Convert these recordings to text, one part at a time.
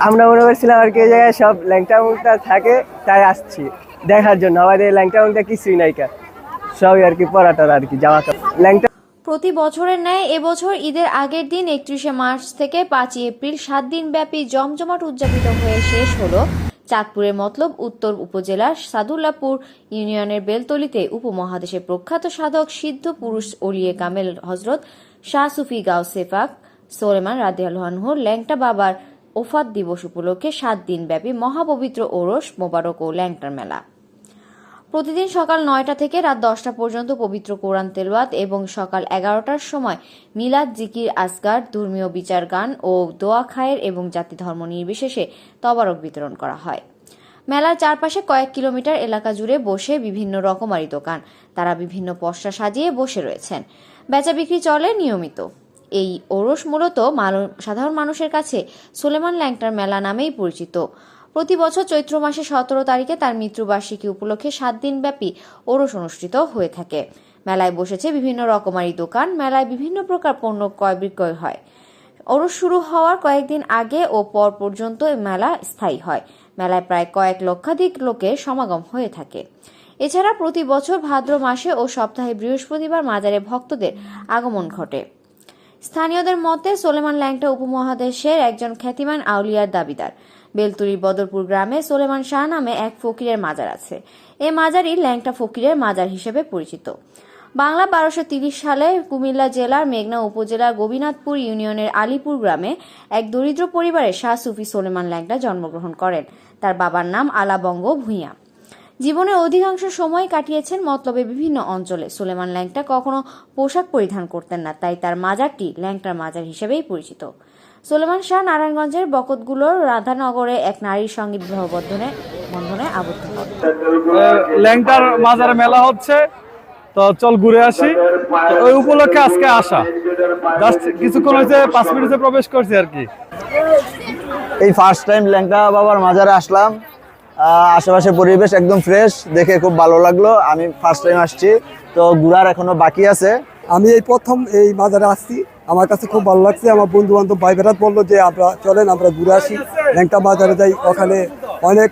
আমরা মনে করছিলাম আর কি জায়গায় সব ল্যাংটা মুংটা থাকে, তাই আসছি। দেখার জন্য। আমাদের ল্যাংটা মুংটা কিছুই নাই কা। সবই আর কি পড়াটার আর কি জামা কাপড় ল্যাংটা প্রতি বছরের ন্যায় এবছর ঈদের আগের দিন একত্রিশে মার্চ থেকে পাঁচই এপ্রিল সাত দিন ব্যাপী জমজমাট উদযাপিত হয়ে শেষ হলো চাঁদপুরের মতলব উত্তর উপজেলার সাদুল্লাপুর ইউনিয়নের বেলতলিতে উপমহাদেশের প্রখ্যাত সাধক সিদ্ধ পুরুষ ওলিয়ে কামেল হজরত শাহ সুফি গাও সেফাক সোলেমান রাদিয়ালহানহুর ল্যাংটা বাবার ওফাত দিবস উপলক্ষে সাত দিন ব্যাপী মহাপবিত্র ওরস মোবারক ও ল্যাংটার মেলা। প্রতিদিন সকাল নয়টা থেকে রাত দশটা পর্যন্ত পবিত্র কোরআন তেলওয়াত এবং সকাল এগারোটার সময় মিলাদ জিকির আসগার ধর্মীয় বিচার গান ও দোয়া খায়ের এবং জাতি ধর্ম নির্বিশেষে তবারক বিতরণ করা হয়। মেলার চারপাশে কয়েক কিলোমিটার এলাকা জুড়ে বসে বিভিন্ন রকমারি দোকান। তারা বিভিন্ন পসরা সাজিয়ে বসে রয়েছেন। বেচা বিক্রি চলে নিয়মিত। এই ওরস মূলত সাধারণ মানুষের কাছে সুলেমান ল্যাংটার মেলা নামেই পরিচিত। প্রতি বছর চৈত্র মাসে সতেরো তারিখে তার মৃত্যুবার্ষিকী উপলক্ষে সাত দিনব্যাপী ওরস অনুষ্ঠিত হয়ে থাকে। মেলায় বসেছে বিভিন্ন রকমারি দোকান, মেলায় বিভিন্ন প্রকার পণ্য ক্রয় বিক্রয় হয়। ওরস শুরু হওয়ার কয়েকদিন আগে ও পর পর্যন্ত মেলা স্থায়ী হয়। মেলায় প্রায় কয়েক লক্ষাধিক লোকের সমাগম হয়ে থাকে। এছাড়া প্রতি বছর ভাদ্র মাসে ও সপ্তাহে বৃহস্পতিবার মাজারে ভক্তদের আগমন ঘটে। স্থানীয়দের মতে, সোলেমান ল্যাংটা উপমহাদেশের একজন খ্যাতিমান আউলিয়ার দাবিদার। বেলতুরির বদরপুর গ্রামে সোলেমান শাহ নামে এক ফকিরের মাজার আছে। এই মাজারই ল্যাংটা ফকিরের মাজার হিসেবে পরিচিত। বাংলা বারোশো তিরিশ সালে কুমিল্লা জেলার মেঘনা উপজেলার গোবিনাথপুর ইউনিয়নের আলিপুর গ্রামে এক দরিদ্র পরিবারে শাহ সুফি সোলেমান ল্যাংটা জন্মগ্রহণ করেন। তার বাবার নাম আলাবঙ্গ ভূঁইয়া। জীবনের অধিকাংশ সময় কাটিয়েছেন মতলবে বিভিন্ন অঞ্চলে। সুলেমান ল্যাংটা কখনো পোশাক পরিধান করতেন না তাই তার মাজারটি ল্যাংটার মাজার হিসেবেই পরিচিত। সুলেমান শাহ নারায়ণগঞ্জের বকতগুলোর রাধানগরে এক নারীর সঙ্গে বিবাহ বন্ধনে বন্ধনে আবদ্ধ হন। ল্যাংটার মাজার মেলা হচ্ছে তো চল ঘুরে আসি। ওই উপলক্ষে আজকে আসা। জাস্ট কিছুক্ষণ হয়েছে পাঁচ মিনিটে প্রবেশ করছি আর কি। এই ফার্স্ট টাইম ল্যাংটা বাবার মাজারে আসলাম। আশেপাশে পরিবেশ একদম ফ্রেশ দেখে খুব ভালো লাগল। আমি ফার্স্ট টাইম আসছি তো ঘুরার এখনও বাকি আছে। আমি এই প্রথম এই মাজারে আসছি আমার কাছে খুব ভালো লাগছে। আমার বন্ধু বান্ধব ভাই বেড়াত বলল যে আমরা চলেন আমরা ঘুরে আসি। ল্যাংটা বাজারে যাই ওখানে অনেক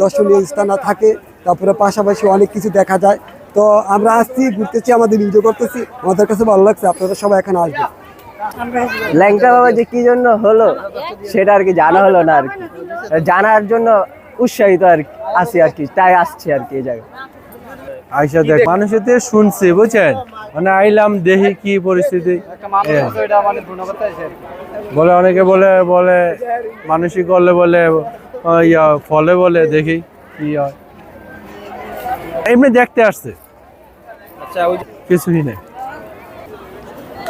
দর্শনীয় স্থান থাকে তারপরে পাশাপাশি অনেক কিছু দেখা যায়। তো আমরা আসছি ঘুরতেছি আমাদের এনজয় করতেছি। আমাদের কাছে ভালো লাগছে আপনারা সবাই এখানে আসবেন। ল্যাংটা বাবা যে কি জন্য হলো সেটা আর কি জানা হলো না আর কি। জানার জন্য উৎসাহিত আর কি আছি আর কি তাই আসছি আর কি এই জায়গায়। আইসা দেখ মানুষের থেকে শুনছি বুঝছেন? মানে আইলাম দেখি কি পরিস্থিতি। বলে অনেকে বলে বলে মানুষই করলে বলে ইয়া ফলে বলে দেখি কি হয়। এমনি দেখতে আসছে। কিছুই নেই।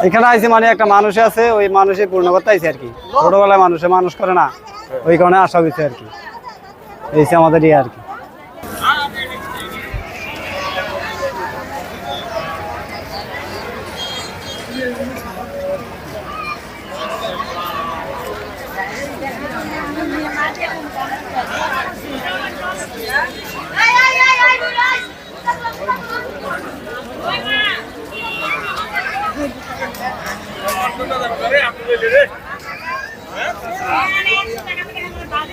এখানে আইসি মানে একটা মানুষ আছে ওই মানুষের পূর্ণ করতে আইসি আর কি। ছোটবেলায় মানুষে মানুষ করে না ওই কারণে আসা হয়েছে আর কি। এইসে আমাদের ইয়ে আর কি। Ay,